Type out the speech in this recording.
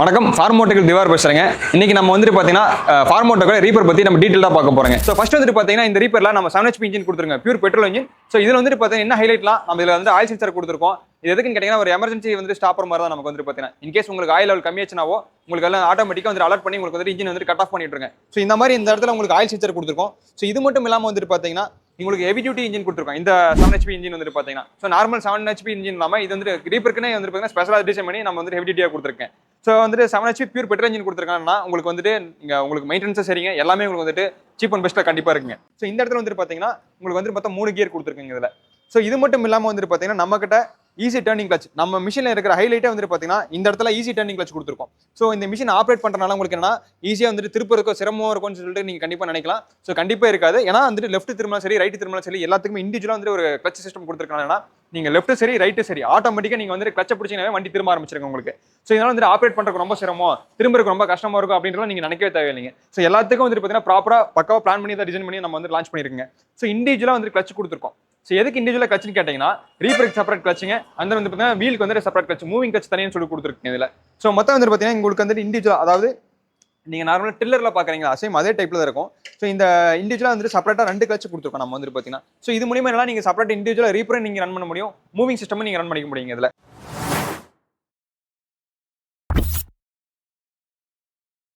வணக்கம். ஃபார்மோட்டோக்கள் திவார் பேசுறேங்க. இன்னைக்கு நம்ம வந்துட்டு பார்த்தீங்கன்னா ஃபார்மோட்டோக்கள் ரீப்பர் பத்தி நம்ம டீட்டெயிலாக பார்க்க போறோங்க. ஸோ ஃபர்ஸ்ட் வந்துட்டு பார்த்தீங்கன்னா இந்த ரீப்பர்ல நம்ம செவன் ஹெச்பி இன்ஜின் கொடுத்துருங்க. பியூர் பெட்ரோல் இன்ஜின் ஸோ இதில் வந்துட்டு பார்த்தீங்கன்னா என்ன ஹைலைட்லாம் நம்ம இதில் வந்து ஆயில் சென்சர் கொடுத்துருக்கோம். இது எதுக்குன்னு கேட்டிங்கன்னா ஒரு எமர்ஜென்சி வந்து ஸ்டாப்பர் மாதிரி தான் நமக்கு வந்துட்டு பார்த்தீங்கன்னா இன்கேஸ் உங்களுக்கு ஆயில் லெவல் கம்மியாச்சுனாவோ உங்களுக்கு எல்லாம் ஆட்டோமேட்டிக்காக வந்து அலர்ட் பண்ணி உங்களுக்கு வந்து இன்ஜின் வந்து கட் ஆஃப் பண்ணிட்டுருங்க ஸோ இந்த மாதிரி இந்த இடத்துல உங்களுக்கு ஆயில் சென்சர் கொடுத்துருக்கோம். ஸோ இது மட்டும் இல்லாமல் வந்துட்டு பார்த்தீங்கன்னா உங்களுக்கு ஹெவி டியூட்டி இன்ஜின் கொடுத்துருக்கோம் இந்த செவன் ஹெச்பி இன்ஜின் வந்துட்டு பார்த்தீங்கன்னா so normal seven HP engine இல்லாமல் இது வந்து கிரீப்பருக்குனே வந்து பார்த்தீங்கன்னா ஸ்பெஷலாக டிசைன் பண்ணி நம்ம வந்து ஹெவி டியூட்டியாக கொடுத்துருக்கேன். ஸோ வந்துட்டு seven HP pure petrol engine கொடுத்துருக்காங்கன்னா உங்களுக்கு வந்துட்டு இங்கே உங்களுக்கு மெயின்டெனன்ஸும் சரிங்க. எல்லாமே உங்களுக்கு வந்துட்டு சீப் அண்ட் பெஸ்ட்டாக கண்டிப்பாக இருக்குங்க. ஸோ இந்த இடத்துல வந்துட்டு பார்த்தீங்கன்னா உங்களுக்கு வந்து மொத்தம் மூணு கியர் கொடுத்துருக்குங்க இதில். ஸோ இது மட்டும் இல்லாமல் வந்துட்டு பார்த்தீங்கன்னா நம்மக்கிட்ட ஈஸி டர்னிங் கிளச் நம்ம மிஷினில் இருக்கிற ஹைலைட்டே வந்துட்டு பார்த்தீங்கன்னா இந்த இடத்துல ஈஸி டர்னிங் கிளச் கொடுத்துருக்கோம். ஸோ இந்த மிஷின் ஆப்ரேட் பண்ணுறனால உங்களுக்கு என்னன்னா ஈஸியாக வந்துட்டு திருப்ப இருக்கும் சிரமமாக இருக்கும்னு சொல்லிட்டு நீங்கள் கண்டிப்பாக நினைக்கலாம். ஸோ கண்டிப்பாக இருக்காது. ஏன்னா வந்துட்டு லெஃப்ட் திரும்பினாலும் சரி ரைட் திரும்பினாலும் சரி எல்லாத்துக்குமே இண்டிவிஜுவலாக வந்துட்டு ஒரு கிளச் சிஸ்டம் கொடுத்துருக்காங்கன்னா நீங்கள் லெஃப்ட் சரி ரைட்டு சரி ஆட்டோமேட்டிக்காக நீங்கள் வந்து கிளச்சை பிடிச்சிங்கனாவே வண்டி திரும்ப ஆரம்பிச்சிருங்க உங்களுக்கு. ஸோ இதனால் வந்து ஆப்ரேட் பண்ணுறதுக்கு ரொம்ப சிரமம். திரும்பறதுக்கு ரொம்ப கஷ்டமா இருக்கும் அப்படின்றத நீங்கள் நினைக்கவே தேவையில்லைங்க. ஸோ எல்லாத்துக்கும் வந்துட்டு பார்த்தீங்கன்னா ப்ராப்பராக பக்காவாக பிளான் பண்ணி தான் டிசைன் பண்ணி நம்ம வந்து லான்ச் பண்ணியிருக்கோங்க ஸோ இண்டிவிஜுவலாக வந்து கிளச் கொடுத்துருக்கோம். ஸோ எதுக்கு இண்டிவிஜுவலாக கட்சின்னு கேட்டிங்கன்னா ரீபருக்கு செப்பரேட் கட்சிங்க. அந்த வந்து பார்த்தீங்கன்னா வீலுக்கு வந்து செப்பரேட் கிளச் மூவிங் கிளச் தனியாக சொல்லி கொடுத்துருக்கீங்க இதில். ஸோ மொத்தம் வந்து பார்த்தீங்கன்னா உங்களுக்கு வந்து இண்டிவிஜுவல் அதாவது நீங்கள் நார்மலாக டில்லரில் பார்க்குறீங்களா சேம் அதே டைப்பில் தான் இருக்கும். ஸோ இந்த இண்டிவிஜுவலாக வந்துட்டு செப்பரேட்டாக ரெண்டு கட்சி கொடுத்துருக்கோம் நம்ம வந்துட்டு பார்த்தீங்கன்னா ஸோ இது மூலியமாக எல்லாம் நீங்கள் செப்பரேட் இண்டிவிஜுவலாக ரீப்பரை நீங்கள் ரன் பண்ண முடியும் மூவிங் சிஸ்டமும் நீங்கள் ரன் பண்ணிக்க முடியுங்க இதில்.